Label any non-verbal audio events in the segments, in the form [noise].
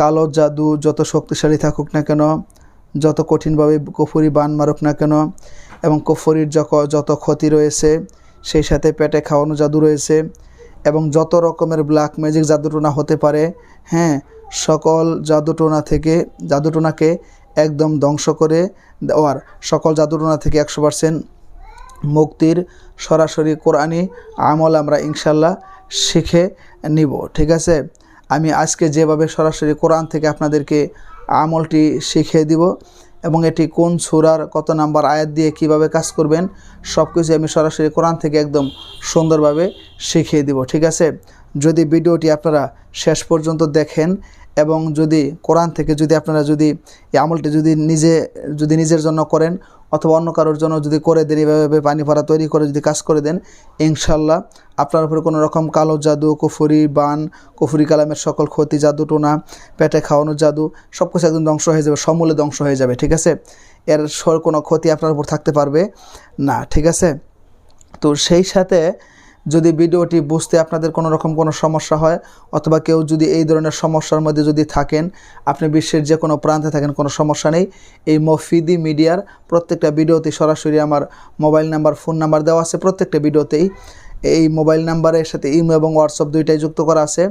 কালো জাদু যত শক্তিশালী থাকুক না কেন, যত কঠিনভাবে কফুরি বান মারুক না কেন, এবং কফুরির যত যত ক্ষতি রয়েছে, সেই সাথে পেটে খাওয়ানো জাদু রয়েছে, এবং যত রকমের ব্ল্যাক ম্যাজিক জাদুটোনা হতে পারে হ্যাঁ সকল জাদুটোনা থেকে জাদুটোনাকে একদম ধ্বংস করে দেওয়ার সকল জাদুটোনা থেকে একশো পার্সেন্ট মুক্তির সরাসরি কোরআনি আমল আমরা ইনশাল্লাহ শিখে নিব, ঠিক আছে? আমি আজকে যেভাবে সরাসরি কোরআন থেকে আপনাদেরকে আমলটি শিখিয়ে দিব এবং এটি কোন সুরার কত নাম্বার আয়াত দিয়ে কীভাবে কাজ করবেন সব কিছু আমি সরাসরি কোরআন থেকে একদম সুন্দরভাবে শিখিয়ে দিব, ঠিক আছে? যদি ভিডিওটি আপনারা শেষ পর্যন্ত দেখেন এবং যদি কোরআন থেকে যদি আপনারা যদি এই আমলটি যদি নিজে, যদি নিজের জন্য করেন অথবা অন্য কারোর জন্য যদি করে দেন এইভাবে পানি ভরা তৈরি করে যদি কাজ করে দেন ইনশাল্লাহ আপনার উপরে কোনো রকম কালো জাদু, কুফুরি, বান, কুফুরি কালামের সকল ক্ষতি, জাদু, টোনা, পেটে খাওয়ানো জাদু সব কিছু একদম ধ্বংস হয়ে যাবে, সমূলে ধ্বংস হয়ে যাবে, ঠিক আছে? এর সর কোনো ক্ষতি আপনার উপর থাকতে পারবে না, ঠিক আছে? তো সেই সাথে যদি ভিডিওটি বুঝতে আপনাদের কোনো রকম কোনো সমস্যা হয়, অথবা কেউ যদি এই ধরনের সমস্যার মধ্যে যদি থাকেন, আপনি বিশ্বের যে কোনো প্রান্তে থাকেন, কোনো সমস্যা নেই। এই মফিদি মিডিয়ার প্রত্যেকটা ভিডিওতে সরাসরি আমার মোবাইল নাম্বার, ফোন নাম্বার দেওয়া আছে প্রত্যেকটা ভিডিওতেই। এই মোবাইল নাম্বারের সাথে ইমো এবং হোয়াটসঅ্যাপ দুইটাই যুক্ত করা আছে।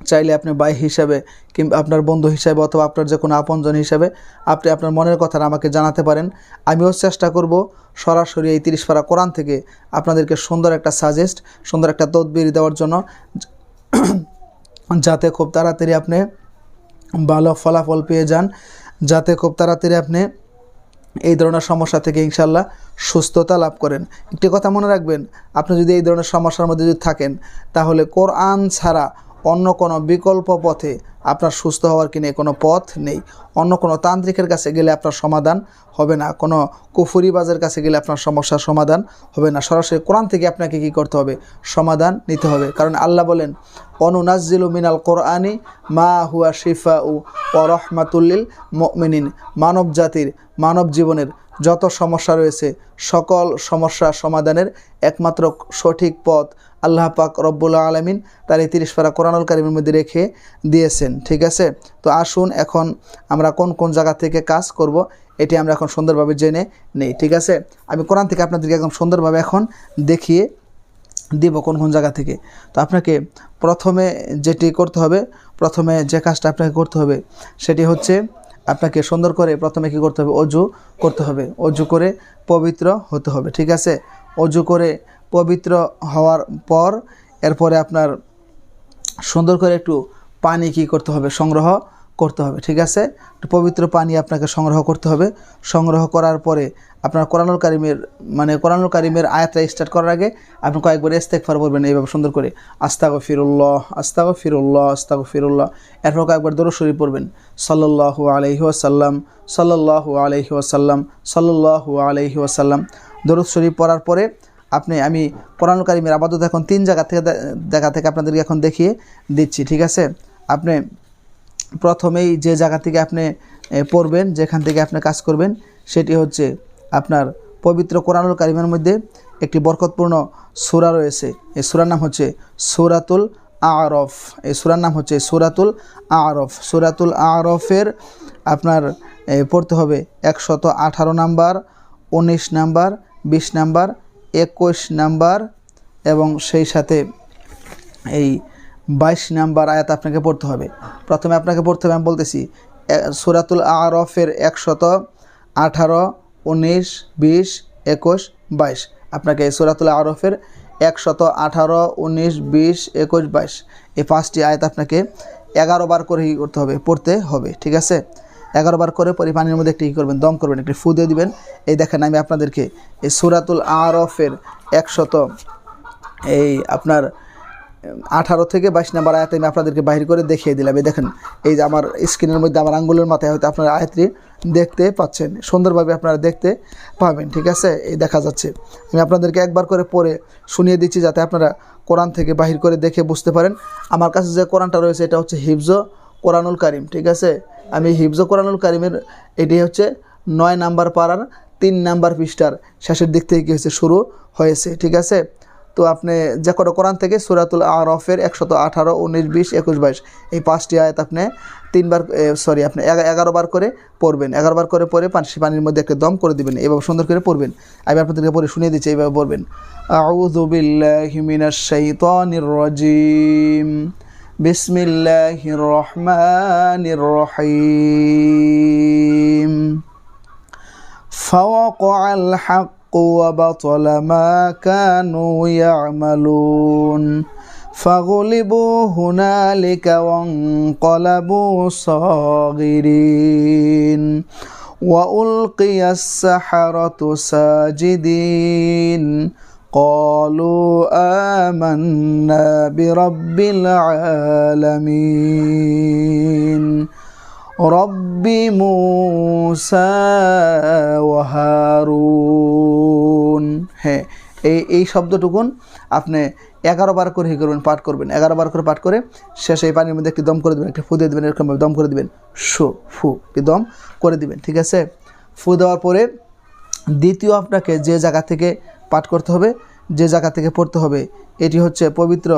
চাইলে আপনি ভাই হিসাবে কিংবা আপনার বন্ধু হিসাবে অথবা আপনার যে কোনো আপনজন হিসাবে আপনি আপনার মনের কথা আমাকে জানাতে পারেন। আমিও চেষ্টা করব সরাসরি এই তিরিশ পারা কোরআন থেকে আপনাদেরকে সুন্দর একটা সাজেস্ট সুন্দর একটা তদবির দেওয়ার জন্য [clears throat] যাতে খুব তাড়াতাড়ি আপনি ভালো ফলাফল পেয়ে যান, যাতে খুব তাড়াতাড়ি আপনি এই ধরনের সমস্যা থেকে ইনশাল্লাহ সুস্থতা লাভ করেন। একটি কথা মনে রাখবেন, আপনি যদি এই ধরনের সমস্যার মধ্যে যদি থাকেন, তাহলে কোরআন ছাড়া অন্য কোনো বিকল্প পথে আপনার সুস্থ হওয়ার কিনে কোনো পথ নেই। অন্য কোনো তান্ত্রিকের কাছে গেলে আপনার সমাধান হবে না। কোনো কুফুরিবাজের কাছে গেলে আপনার সমস্যার সমাধান হবে না। সরাসরি কোরআন থেকে আপনাকে কি করতে হবে? সমাধান নিতে হবে। কারণ আল্লাহ বলেন অনুনাজিলু মিনাল কোরআনি মা হুয়া শিফা উ রহমাতুল্লিল মিনিন মানব জাতির, মানব জীবনের যত সমস্যা রয়েছে, সকল সমস্যা সমাধানের একমাত্র সঠিক পথ আল্লাহ পাক রব্বুল্লা আলমিন তার এই তিরিশ পারা কোরআনুল কারিমের মধ্যে রেখে দিয়েছেন, ঠিক আছে? তো আসুন এখন আমরা কোন কোন জায়গা থেকে কাজ করব, এটি আমরা এখন সুন্দরভাবে জেনে নেই, ঠিক আছে? আমি কোরআন থেকে আপনাদেরকে একদম সুন্দরভাবে এখন দেখিয়ে দিব কোন কোন জায়গা থেকে। তো আপনাকে প্রথমে যেটি করতে হবে, প্রথমে যে কাজটা আপনাকে করতে হবে, সেটি হচ্ছে আপনাকে সুন্দর করে প্রথমে কি করতে হবে? অজু করতে হবে। অজু করে পবিত্র হতে হবে, ঠিক আছে? অজু করে পবিত্র হওয়ার পর এরপরে আপনার সুন্দর করে একটু পানি কি করতে হবে, সংগ্রহ করতে হবে, ঠিক আছে? পবিত্র পানি আপনাকে সংগ্রহ করতে হবে। সংগ্রহ করার পরে আপনার কোরআনুল কারিমের মানে কোরআনুল কারিমের আয়াতটা স্টার্ট করার আগে আপনি কয়েকবার ইস্তেকফার বলবেন এইভাবে সুন্দর করে। আস্তাগ ফিরুল্লাহ আস্তাগ ফিরুল্লাহ আস্তাগ ফিরুল্লাহ এরপর কয়েকবার দরশরী পড়বেন। সাল্লাহ আলহি আসাল্লাম সাল্লাহ আলহি আসাল্লাম সাল্লাহ আলহি আসাল্লাম দরুদ শরীফ পড়ার পরে আপনি, আমি কোরআন কারিমের আপাতত এখন তিন জায়গা থেকে জায়গা থেকে আপনাদেরকে এখন দেখিয়ে দিচ্ছি, ঠিক আছে? আপনি প্রথমেই যে জায়গা থেকে আপনি পড়বেন, যেখান থেকে আপনি কাজ করবেন, সেটি হচ্ছে আপনার পবিত্র কোরআনুল কারিমের মধ্যে একটি বরকতপূর্ণ সুরা রয়েছে। এই সুরার নাম হচ্ছে সুরাতুল আরফ। এই সুরার নাম হচ্ছে সুরাতুল আরফ। সুরাতুল আরফের আপনার পড়তে হবে একশত আঠারো নাম্বার, উনিশ নাম্বার, বিশ নাম্বার একুশ নাম্বার এবং সেই সাথে এই বাইশ নাম্বার আয়াত আপনাকে পড়তে হবে। প্রথমে আপনাকে পড়তে হবে, আমি বলতেছি সুরাতুল আরফের একশত আঠারো, উনিশ, বিশ, একুশ, বাইশ। আপনাকে সুরাতুল আরফের একশত আঠারো, উনিশ, বিশ, একুশ, বাইশ। এই পাঁচটি আয়াত আপনাকে এগারো বার করে করতে হবে, পড়তে হবে, ঠিক আছে? এগারো বার করে পরে, পানির মধ্যে একটি কী করবেন, দম করবেন, একটি ফু দিয়ে দিবেন। এই দেখেন আমি আপনাদেরকে এই সুরাতুল আরফের একশত এই আপনার আঠারো থেকে বাইশ নাম্বার আয়াত আমি আপনাদেরকে বাহির করে দেখিয়ে দিলাম। এই দেখেন, এই যে আমার স্ক্রিনের মধ্যে, আমার আঙ্গুলের মাথায় হয়তো আপনারা আয়াতটি দেখতে পাচ্ছেন, সুন্দরভাবে আপনারা দেখতে পাবেন, ঠিক আছে? এই দেখা যাচ্ছে। আমি আপনাদেরকে একবার করে পড়ে শুনিয়ে দিচ্ছি, যাতে আপনারা কোরআন থেকে বাহির করে দেখে বুঝতে পারেন। আমার কাছে যে কোরআনটা রয়েছে, এটা হচ্ছে হিফজ কোরআনুল কারিম, ঠিক আছে? আমি হিফজ কোরআনুল কারিমের, এটি হচ্ছে নয় নাম্বার পাড়ার তিন নাম্বার পৃষ্ঠার শেষের দিক থেকে কী হয়েছে শুরু হয়েছে, ঠিক আছে? তো আপনি যে কোনো কোরআন থেকে সুরাতুল আরফের একশত আঠারো, উনিশ, বিশ, একুশ, বাইশ, এই পাঁচটি আয়াত আপনি তিনবার সরি, আপনি এগা- এগারো বার করে পড়বেন। এগারো বার করে পরে পানি, পানির মধ্যে একটা দম করে দিবেন, এভাবে সুন্দর করে পড়বেন। আমি আপনাদেরকে পরে শুনিয়ে দিচ্ছি এইভাবে পড়বেন। আউযু বিল্লাহি মিনাশ শাইতানির রাজিম। بسم الله الرحمن الرحيم فوقع الحق وبطل ما كانوا يعملون فغلبوا هنالك وانقلبوا صاغرين وألقي السحرة ساجدين قالوا امنا برب العالمين رب موسى وهارون হ্যাঁ এই এই শব্দটুকুন আপনি এগারো বার করে হি করবেন পাঠ করবেন এগারো বার করে পাঠ করে শেষে এই পানির মধ্যে একটি দম করে দেবেন একটি ফু দিয়ে দেবেন এরকমভাবে দম করে দেবেন শু ফু একটি দম করে দিবেন ঠিক আছে ফু দেওয়ার পরে দ্বিতীয় আপনাকে যে জায়গা থেকে পাঠ করতে হবে, যে জায়গা থেকে পড়তে হবে। এটি হচ্ছে পবিত্র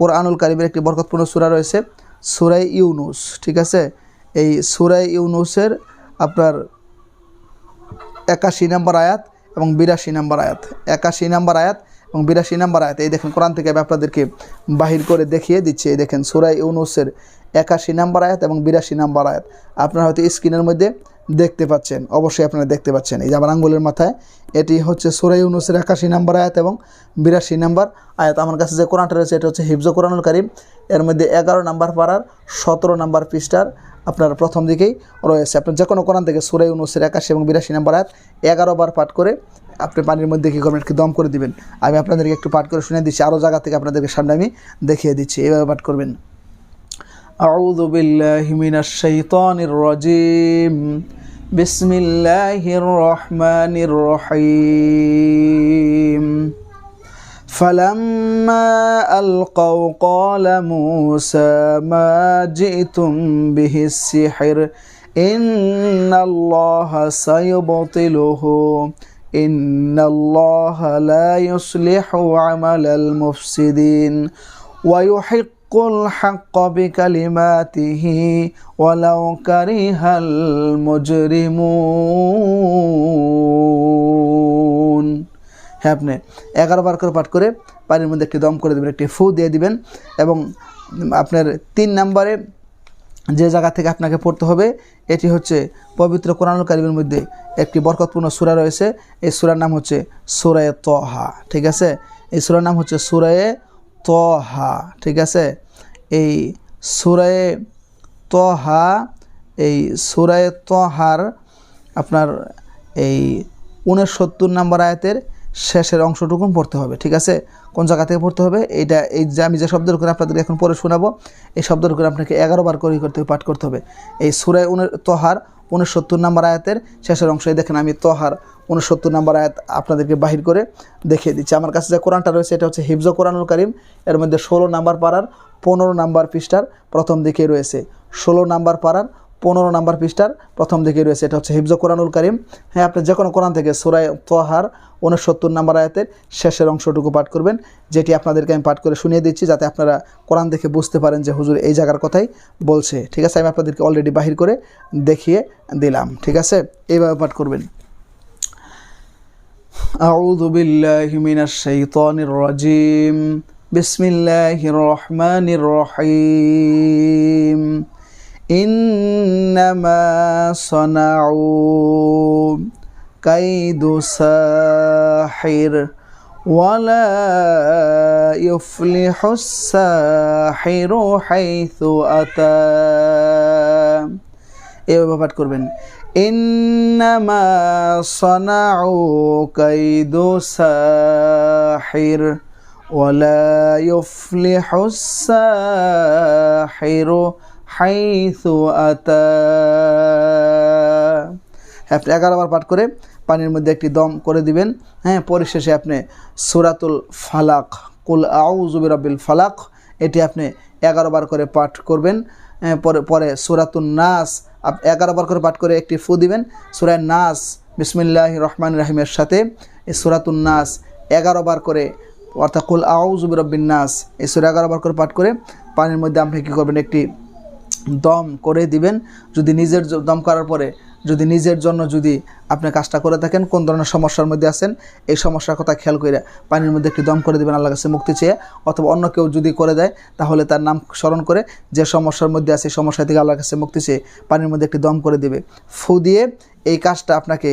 কোরআনুল কারিমের একটি বরকতপূর্ণ সূরা রয়েছে, সুরাই ইউনুস, ঠিক আছে? এই সুরাই ইউনুসের আপনার একাশি নম্বর আয়াত এবং বিরাশি নম্বর আয়াত। একাশি নম্বর আয়াত এবং বিরাশি নম্বর আয়াত, এই দেখেন কোরআন থেকে আমি আপনাদেরকে বাহির করে দেখিয়ে দিচ্ছি, এই দেখেন সুরাই ইউনুসের একাশি নম্বর আয়াত এবং বিরাশি নম্বর আয়াত। আপনারা হয়তো স্ক্রিনের মধ্যে দেখতে পাচ্ছেন, অবশ্যই আপনারা দেখতে পাচ্ছেন। এই যে আমার আঙ্গুলের মাথায়, এটি হচ্ছে সুরাই ইউনুসের একাশি নাম্বার আয়াত এবং বিরাশি নাম্বার আয়াত। আমার কাছে যে কোরআনটা রয়েছে, এটা হচ্ছে হিফজ কোরআনুল কারিম। এর মধ্যে এগারো নাম্বার পাড়ার সতেরো নাম্বার পৃষ্ঠার আপনার প্রথম দিকেই রয়েছে। আপনার যে কোনো কোরআন থেকে সুরাই উনুসের একাশি এবং বিরাশি নাম্বার আয়াত এগারো বার পাঠ করে আপনি পানির মধ্যে কী করবেন একটু দম করে দিবেন। আমি আপনাদেরকে একটু পাঠ করে শুনে দিচ্ছি। আরও জায়গা থেকে আপনাদেরকে সামনে আমি দেখিয়ে দিচ্ছি। এইভাবে পাঠ করবেন। أعوذ بالله من الشيطان الرجيم. بسم الله الرحمن الرحيم. فلما ألقوا قال موسى ما جئتم به السحر؟ إن الله سيبطله. إن الله لا يصلح عمل المفسدين. ويحق الحق بكلماته ولو كره المجرمون হ্যাঁ আপনি এগারো বার করে পাঠ করে পানির মধ্যে একটি দম করে দেবেন একটি ফু দিয়ে দিবেন এবং আপনার তিন নম্বরে যে জায়গা থেকে আপনাকে পড়তে হবে এটি হচ্ছে পবিত্র কোরআনুল কারিমের মধ্যে একটি বরকতপূর্ণ সূরা রয়েছে এই সূরার নাম হচ্ছে সুরায়ে তহা ঠিক আছে এই সূরার নাম হচ্ছে সুরায়ে তহা ঠিক আছে এই সুরায়ে তহা এই সুরায়ে তহার আপনার এই উনসত্তর নম্বর আয়াতের শেষের অংশটুকু পড়তে হবে, ঠিক আছে? কোন জায়গা থেকে পড়তে হবে? এইটা, এই যে আমি যে শব্দের করে আপনাদের এখন পরে শোনাবো, এই শব্দের করে আপনাকে এগারো বার করে করতে পাঠ করতে হবে। এই সুরায় উনের তহার উনসত্তর নাম্বার আয়াতের শেষের অংশে দেখেন আমি তহার উনসত্তর নাম্বার আয়াত আপনাদেরকে বাহির করে দেখিয়ে দিচ্ছি। আমার কাছে যে কোরআনটা রয়েছে, এটা হচ্ছে হিফজ কোরআনুল করিম, এর মধ্যে ষোলো নাম্বার পাড়ার পনেরো নাম্বার পৃষ্ঠার প্রথম দিকে রয়েছে। ষোলো নাম্বার পাড়ার পনেরো নাম্বার পৃষ্ঠার প্রথম দিকে রয়েছে এটা হচ্ছে হিফজ কোরআনুল করিম হ্যাঁ আপনি যে কোনো কোরআন থেকে সুরায় তোহার উনসত্তর নাম্বার আয়াতের শেষের অংশটুকু পাঠ করবেন যেটি আপনাদেরকে আমি পাঠ করে শুনিয়ে দিচ্ছি যাতে আপনারা কোরআন দেখে বুঝতে পারেন যে হুজুর এই জায়গার কথাই বলছে ঠিক আছে আমি আপনাদেরকে অলরেডি বাহির করে দেখিয়ে দিলাম ঠিক আছে এইভাবে পাঠ করবেন أعوذ بالله من الشيطان الرجيم بسم الله الرحمن الرحيم إنما صنعوا كيد ساحر ولا يفلح الساحر حيث أتى এভাবে পাঠ করবেন ইন্নামা সানাউ কাইদু সাহির ولا يفلح الساحر হাইসু আতা। হ্যাঁ, আপনি এগারোবার পাঠ করে পানির মধ্যে একটি দম করে দিবেন। হ্যাঁ পরিশেষে আপনি সুরাতুল ফালাক, কুল আউজুবিরাবিল ফালাক, এটি আপনি এগারোবার করে পাঠ করবেন। হ্যাঁ, পরে পরে সুরাতুল নাস এগারো এগারোবার করে পাঠ করে একটি ফু দিবেন। সুরায় নাস বিসমিল্লাহ রহমান রাহিমের সাথে এই সুরাতুল নাস এগারোবার করে, অর্থাৎ কুল আউজুবিরব্বিন নাস, এই সুরা এগারোবার করে পাঠ করে পানির মধ্যে আপনি কী করবেন? একটি দম করে দিবেন। যদি নিজের দম করার পরে যদি নিজের জন্য যদি আপনি কাজটা করে থাকেন, কোন ধরনের সমস্যার মধ্যে আছেন, এই সমস্যার কথা খেয়াল করে পানির মধ্যে একটি দম করে দেবেন আল্লাহ কাছে মুক্তি চেয়ে, অথবা অন্য কেউ যদি করে দেয়, তাহলে তার নাম স্মরণ করে যে সমস্যার মধ্যে আছে সমস্যা থেকে আল্লাহর কাছে মুক্তি চেয়ে পানির মধ্যে একটি দম করে দেবে। ফু দিয়ে এই কাজটা আপনাকে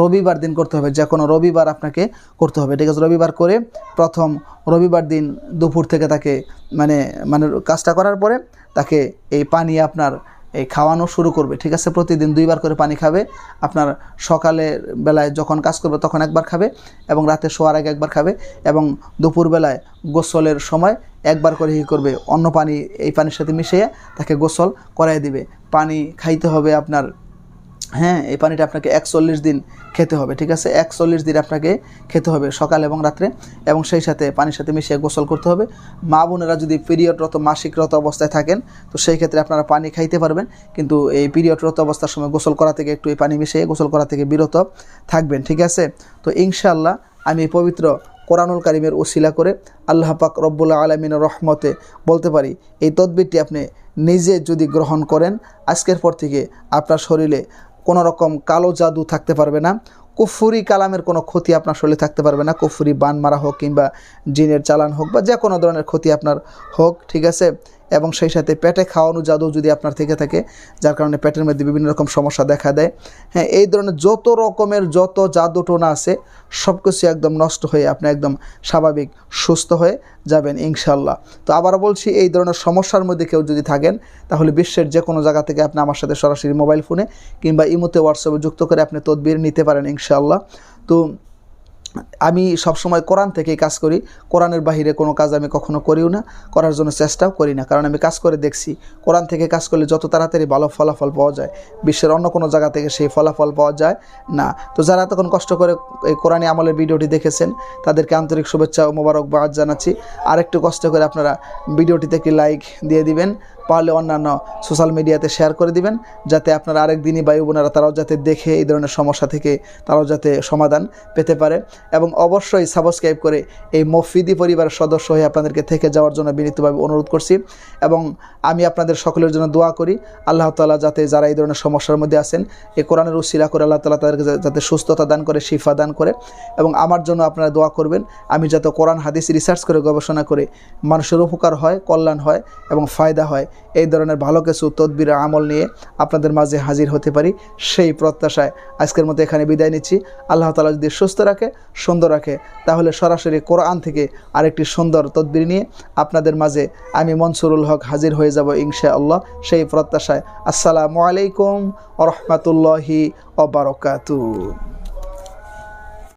রবিবার দিন করতে হবে যে কোনো রবিবার আপনাকে করতে হবে। ঠিক আছে, রবিবার করে প্রথম রবিবার দিন দুপুর থেকে তাকে মানে মানে কাজটা করার পরে তাকে এই পানি আপনার এই খাওয়ানো শুরু করবে। ঠিক আছে, প্রতিদিন দুইবার করে পানি খাবে। আপনার সকালে বেলায় যখন কাজ করবে তখন একবার খাবে এবং রাতে শোয়ার আগে একবার খাবে এবং দুপুরবেলায় গোসলের সময় একবার করে হি করবে। অন্য পানি, এই পানির সাথে মিশিয়ে তাকে গোসল করাই দিবে। পানি খাইতে হবে আপনার হ্যাঁ এই পানিটা আপনাকে একচল্লিশ দিন খেতে হবে, ঠিক আছে? একচল্লিশ দিন আপনাকে খেতে হবে সকাল এবং রাত্রে এবং সেই সাথে পানির সাথে মিশিয়ে গোসল করতে হবে। মা বোনেরা যদি পিরিয়ডরত মাসিকরত অবস্থায় থাকেন, তো সেই ক্ষেত্রে আপনারা পানি খাইতে পারবেন। কিন্তু এই পিরিয়ডরত অবস্থার সময় গোসল করা থেকে একটু এই পানি মিশিয়ে গোসল করা থেকে বিরত থাকবেন, ঠিক আছে? তো ইনশাআল্লাহ আমি পবিত্র কোরআনুল কারিমের ওসিলা করে আল্লাহ পাক রব্বুল্লাহ আলমিনের রহমতে বলতে পারি, এই তদবিরটি আপনি নিজে যদি গ্রহণ করেন, আজকের পর থেকে আপনার শরীরে কোনো রকম কালো জাদু থাকতে পারবে না, কুফুরি কালামের কোনো ক্ষতি আপনার শরীরে থাকতে পারবে না, কুফুরি বান মারা হোক কিংবা জিনের চালান হোক বা যে কোনো ধরনের ক্ষতি আপনার হোক, ঠিক আছে? এবং সেই সাথে পেটে খাওয়ানো জাদু যদি আপনার থেকে থাকে, যার কারণে পেটের মধ্যে বিভিন্ন রকম সমস্যা দেখা দেয়। হ্যাঁ এই ধরনের যত রকমের যত জাদু টোনা আছে সব কিছু একদম নষ্ট হয়ে আপনি একদম স্বাভাবিক সুস্থ হয়ে যাবেন ইনশাল্লাহ তো আবার বলছি, এই ধরনের সমস্যার মধ্যে কেউ যদি থাকেন, তাহলে বিশ্বের যে কোনো জায়গা থেকে আপনি আমার সাথে সরাসরি মোবাইল ফোনে কিংবা ইমোতে হোয়াটসঅ্যাপে যুক্ত করে আপনি তদবির নিতে পারেন ইনশাল্লাহ তো আমি সবসময় কোরআন থেকেই কাজ করি। কোরআনের বাহিরে কোনো কাজ আমি কখনো করিও না, করার জন্য চেষ্টাও করি না। কারণ আমি কাজ করে দেখছি, কোরআন থেকে কাজ করলে যত তাড়াতাড়ি ভালো ফলাফল পাওয়া যায়, বিশ্বের অন্য কোনো জায়গা থেকে সেই ফলাফল পাওয়া যায় না। তো যারা তখন কষ্ট করে এই কোরআনী আমলের ভিডিওটি দেখেছেন, তাদেরকে আন্তরিক শুভেচ্ছা ও মোবারকবাদ জানাচ্ছি। আরেকটু কষ্ট করে আপনারা ভিডিওটিতে একটি লাইক দিয়ে দিবেন। পারলে অন্যান্য সোশ্যাল মিডিয়াতে শেয়ার করে দিবেন, যাতে আপনারা আরেক দিনই বায়ু বোনেরা তারাও যাতে দেখে এই ধরনের সমস্যা থেকে তারাও যাতে সমাধান পেতে পারে। এবং অবশ্যই সাবস্ক্রাইব করে এই মফিদি পরিবারের সদস্য হয়ে আপনাদেরকে থেকে যাওয়ার জন্য বিনীতভাবে অনুরোধ করছি। এবং আমি আপনাদের সকলের জন্য দোয়া করি, আল্লাহ তালা যাতে যারা এই ধরনের সমস্যার মধ্যে আছেন এই কোরআনের উসিলা করে আল্লাহ তালা তাদেরকে যাতে সুস্থতা দান করে, শিফা দান করে। এবং আমার জন্য আপনারা দোয়া করবেন, আমি যাতে কোরআন, হাদিস রিসার্চ করে গবেষণা করে মানুষের উপকার হয়, কল্যাণ হয় এবং ফায়দা হয়। এই ধরনের ভালো কিছু তদবির আমল নিয়ে আপনাদের মাঝে হাজির হতে পারি সেই প্রত্যাশায় আজকের মতো এখানে বিদায় নিচ্ছি। আল্লাহ তালা যদি সুস্থ রাখে, সুন্দর রাখে, তাহলে সরাসরি কোরআন থেকে আরেকটি সুন্দর তদবির নিয়ে আপনাদের মাঝে আমি মনসুরুল হক হাজির হয়ে যাব ইনশা আল্লাহ সেই প্রত্যাশায়। আসসালামু আলাইকুম রহমতুল্লাহি অবরকাতু